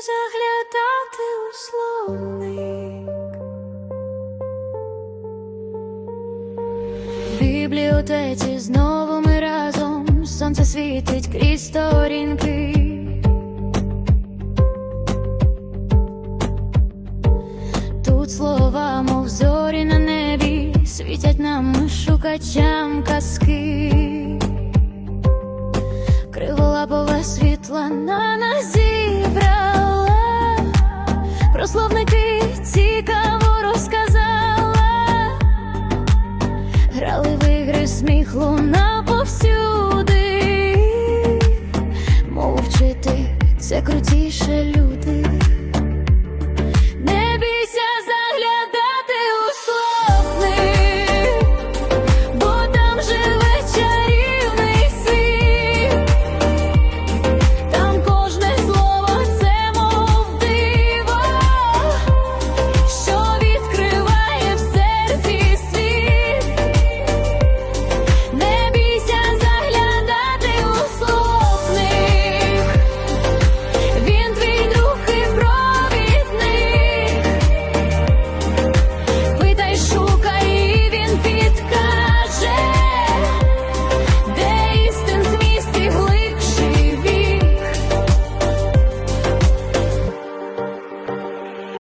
заглядати у словник. В бібліотеці знову ми разом сонце світить крізь сторінки. Тут слова, мов зорі на небі, світять нам шукачам казки. Криволапова світла на нас про словники цікаво розказала, грали в ігри сміх луна повсюди, мов вчити це крутіше люди.